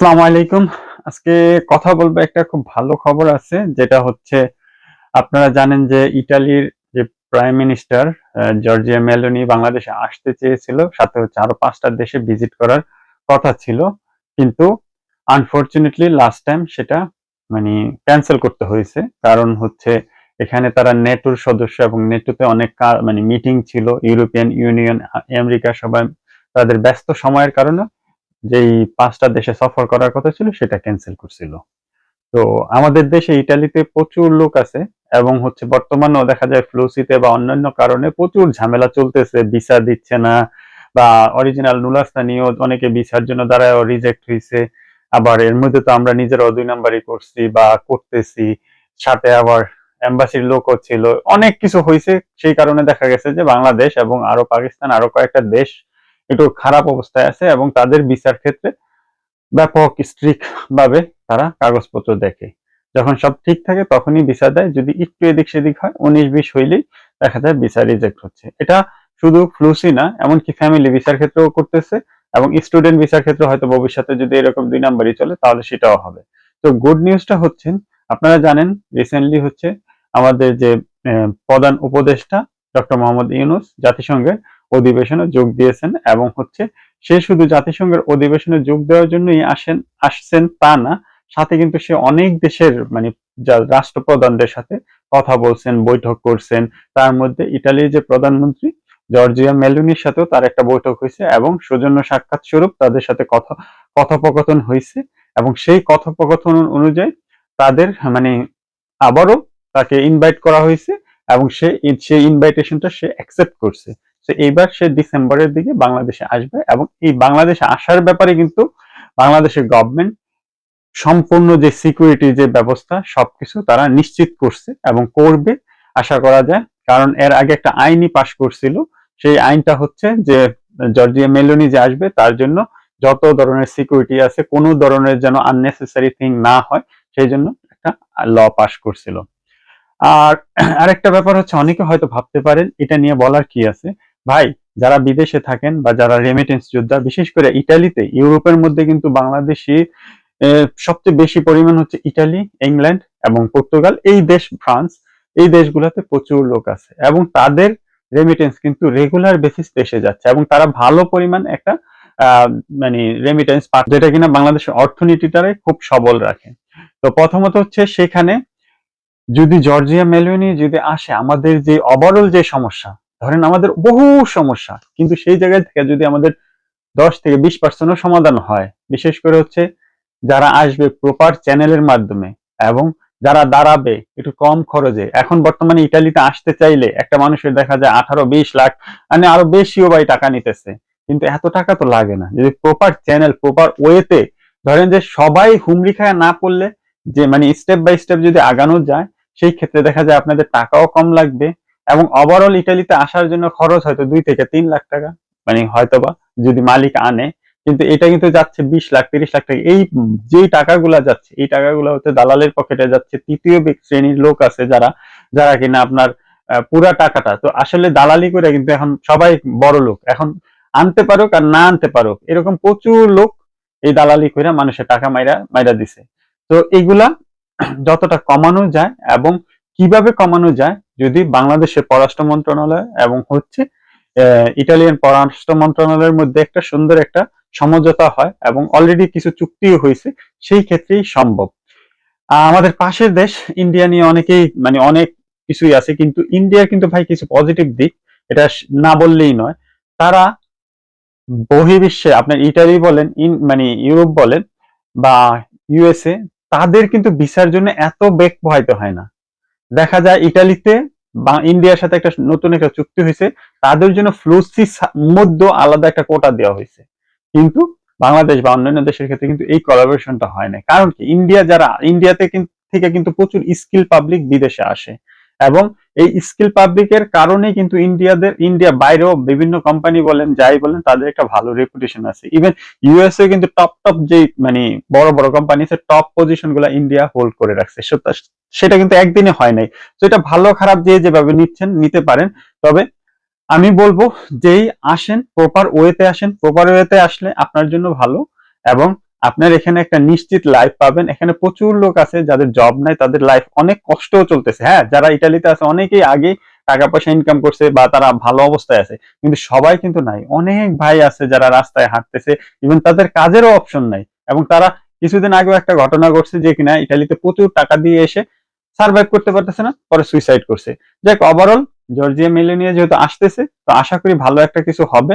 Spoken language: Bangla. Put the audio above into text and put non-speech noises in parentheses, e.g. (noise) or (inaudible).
আসসালামু আলাইকুম। আজকে কথা বলব একটা খুব ভালো খবর আছে, যেটা হচ্ছে আপনারা জানেন যে ইটালির যে প্রাইম মিনিস্টার জর্জিয়া মেলোনি বাংলাদেশে আসতে চেয়েছিল, সাথে হচ্ছে আরও পাঁচটা দেশে ভিজিট করার কথা ছিল। কিন্তু আনফরচুনেটলি লাস্ট টাইম সেটা মানে ক্যান্সেল করতে হয়েছে। কারণ হচ্ছে এখানে তারা নেটোর সদস্য এবং নেটোতে অনেক মানে মিটিং ছিল ইউরোপিয়ান ইউনিয়ন আমেরিকা সবাই তাদের ব্যস্ত সময়ের কারণে। যেই পাঁচটা দেশে সফর করার কথা ছিল সেটা ক্যান্সেল করছিল। তো আমাদের দেশে ইটালিতে প্রচুর লোক আছে এবং হচ্ছে বর্তমানেও দেখা যায় ফ্লুসিতে বা অন্যান্য কারণে প্রচুর ঝামেলা চলতেছে, ভিসা দিচ্ছে না বা অরিজিনাল নুলাস্তা নিয়েও অনেকে ভিসার জন্য দ্বারা রিজেক্ট হয়েছে আবার এর মধ্যে তো আমরা নিজেরাও দুই নাম্বারই করছি বা করতেছি। সাথে আবার এম্বাসির লোকও ছিল। অনেক কিছু হয়েছে সেই কারণে দেখা গেছে যে বাংলাদেশ এবং আরও পাকিস্তান আরও কয়েকটা দেশ একটু খারাপ অবস্থায় আছে এবং তাদের বিচার ক্ষেত্রে ব্যাপক স্ট্রিক্ট ভাবে তারা কাগজপত্র দেখে। যখন সব ঠিক থাকে, তখনই ভিসা দেয়। যদি একটু এদিক সেদিক হয়, উনিশ বিশ হইলেই দেখা যায় ভিসা রিজেক্ট হচ্ছে। এটা শুধু ফ্লুসি না, এমনকি ফ্যামিলি ভিসার ক্ষেত্রেও করতেছে এবং স্টুডেন্ট ভিসার ক্ষেত্রে হয়তো ভবিষ্যতে যদি এরকম দুই নাম্বারই চলে, তাহলে সেটাও হবে। তো গুড নিউজটা হচ্ছেন আপনারা জানেন রিসেন্টলি হচ্ছে আমাদের যে প্রধান উপদেষ্টা ডক্টর মোহাম্মদ ইউনুস জাতিসংঘের অধিবেশনে যোগ দিয়েছেন এবং হচ্ছে সে শুধু জাতিসংঘের অধিবেশনে যোগ দেওয়ার জন্যই আসেন, আসছেন তা না, সাথে কিন্তু সে অনেক দেশের মানে রাষ্ট্রপ্রধানদের সাথে কথা বলছেন, বৈঠক করছেন। তার মধ্যে ইটালির যে প্রধানমন্ত্রী জর্জিয়া মেলুনির সাথেও তার একটা বৈঠক হয়েছে এবং সৌজন্য সাক্ষাৎ স্বরূপ তাদের সাথে কথা, কথোপকথন হয়েছে এবং সেই কথোপকথন অনুযায়ী তাদের মানে আবারও তাকে ইনভাইট করা হয়েছে এবং সে সেই ইনভাইটেশনটা সে অ্যাকসেপ্ট করছে। তো এইবার সে ডিসেম্বরের দিকে বাংলাদেশে আসবে এবং এই বাংলাদেশে আসার ব্যাপারে কিন্তু বাংলাদেশের গভর্নমেন্ট সম্পূর্ণ যে সিকিউরিটি যে ব্যবস্থা সবকিছু তারা নিশ্চিত করছে এবং করবে। আশা করা যায়, কারণ এর আগে একটা আইনই পাশ করছিল। সেই আইনটা হচ্ছে যে জর্জিয়া মেলোনি যে আসবে তার জন্য যত ধরনের সিকিউরিটি আছে, কোনো ধরনের যেন আননেসেসারি থিং না হয়, সেই জন্য একটা ল পাশ করছিল। আর (clears throat) আরেকটা ব্যাপার হচ্ছে, অনেকে হয়তো ভাবতে পারেন, এটা নিয়ে বলার কি আছে? ভাই, যারা বিদেশে থাকেন বা যারা রেমিটেন্স যোদ্ধা, বিশেষ করে ইটালিতে, ইউরোপের মধ্যে কিন্তু বাংলাদেশি সবচেয়ে বেশি পরিমাণ হচ্ছে ইটালি, ইংল্যান্ড এবং পর্তুগাল। এই দেশ ফ্রান্স, এই দেশগুলোতে প্রচুর লোক আছে এবং তাদের রেমিটেন্স কিন্তু রেগুলার বেসিস এসে যাচ্ছে এবং তারা ভালো পরিমাণ একটা মানে রেমিটেন্স যেটা কিনা বাংলাদেশের অর্থনীতিটারে খুব সবল রাখে। তো প্রথমত হচ্ছে সেখানে যদি জর্জিয়া মেলোনি যদি আসে, আমাদের যে ওভারঅল যে সমস্যা ধরেন আমাদের বহু সমস্যা, কিন্তু সেই জায়গায় থেকে যদি আমাদের দশ থেকে বিশ পার্সেন্টও সমাধান হয়, বিশেষ করে হচ্ছে যারা আসবে প্রপার চ্যানেলের মাধ্যমে এবং যারা দাঁড়াবে একটু কম খরচে। এখন বর্তমানে ইটালিতে আসতে চাইলে একটা মানুষের দেখা যায় আঠারো, বিশ লাখ মানে আরও বেশিও ভাই টাকা নিতেছে। কিন্তু এত টাকা তো লাগে না। যদি প্রপার চ্যানেল প্রপার ওয়েতে ধরেন যে সবাই হুমড়ি খায় না পড়লে, যে মানে স্টেপ বাই স্টেপ যদি আগানো যায়, সেই ক্ষেত্রে দেখা যায় আপনাদের টাকাও কম লাগবে এবং ওভারঅল ইটালিতে আসার জন্য খরচ হয়তো দুই থেকে তিন লাখ টাকা। মানে হয়তোবা যদি মালিক আনে, কিন্তু এটা কিন্তু যাচ্ছে বিশ লাখ, তিরিশ লাখ টাকা। এই যে টাকাগুলা যাচ্ছে, এই টাকাগুলো হচ্ছে দালালের পকেটে যাচ্ছে, তৃতীয় শ্রেণির লোক আছে যারা যারা কিনা আপনার পুরা টাকাটা। তো আসলে দালালি করে কিন্তু এখন সবাই বড় লোক। এখন আনতে পারুক আর না আনতে পারুক, এরকম প্রচুর লোক এই দালালি করে মানুষের টাকা মাইরা মাইরা দিছে। তো এইগুলা যতটা কমানো যায় এবং কীভাবে কমানো যায় যদি বাংলাদেশের পররাষ্ট্র মন্ত্রণালয় এবং হচ্ছে ইটালিয়ান পররাষ্ট্র মন্ত্রণালয়ের মধ্যে একটা সুন্দর একটা সমঝোতা হয় এবং অলরেডি কিছু চুক্তিও হয়েছে, সেই ক্ষেত্রেই সম্ভব। আমাদের পাশের দেশ ইন্ডিয়া নিয়ে অনেকেই মানে অনেক কিছুই আছে, কিন্তু ইন্ডিয়ার কিন্তু ভাই কিছু পজিটিভ দিক, এটা না বললেই নয়। তারা বহির্বিশ্বে, আপনার ইটালি বলেন মানে ইউরোপ বলেন, বা ইউএসএ তাদের কিন্তু ভিসার জন্য এত বেগ পোহাইতে হয় না। দেখা যায় ইটালিতে ইন্ডিয়ার সাথে একটা নতুন একটা চুক্তি হয়েছে, তাদের জন্য ফ্লুসি মধ্যে আলাদা একটা কোটা দেওয়া হয়েছে। কিন্তু বাংলাদেশ বা অন্যান্য দেশের ক্ষেত্রে কিন্তু এই কোলাবোরেশনটা হয় না কারণ কি? ইন্ডিয়া যারা, ইন্ডিয়াতে থেকে কিন্তু প্রচুর স্কিল পাবলিক বিদেশে আসে। এবং এই স্কিল পাবলিকের কারণে কিন্তু ইন্ডিয়াদের, ইন্ডিয়া বাইরেও বিভিন্ন কোম্পানি বলেন, যাই বলেন, তাদের একটা ভালো রেপুটেশন আছে। ইভেন ইউএসএ কিন্তু টপ টপ যে মানে বড় বড় কোম্পানি আছে টপ পজিশনগুলা ইন্ডিয়া হোল্ড করে রাখছে। সেটা- কিন্তু একদিনে হয় নাই। তো এটা ভালো, খারাপ যে যেভাবে নিচ্ছেন, নিতে পারেন। তবে আমি বলব, যেই আসেন প্রপার ওয়েতে আসেন প্রপার ওয়েতে আসলে আপনার জন্য ভালো এবং আপনার এখানে একটা নিশ্চিত লাইফ পাবেন। এখানে প্রচুর লোক আছে যাদের জব নাই, তাদের লাইফ অনেক কষ্টও চলতেছে। হ্যাঁ যারা ইটালিতে আছে, অনেকেই আগে টাকা পয়সা ইনকাম করছে বা তারা ভালো অবস্থায় আছে। কিন্তু সবাই কিন্তু নাই। অনেক ভাই আছে যারা রাস্তায় হাঁটতেছে ইভেন তাদের কাজেরও অপশন নাই। এবং তারা কিছুদিন আগেও একটা ঘটনা ঘটছে যে কিনা ইটালিতে প্রচুর টাকা দিয়ে এসে সার্ভাইভ করতে পারতেছে না, পরে সুইসাইড করছে। যাক ওভারঅল জর্জিয়া মেলে নিয়ে যেহেতু আসতেছে, তো আশা করি ভালো একটা কিছু হবে।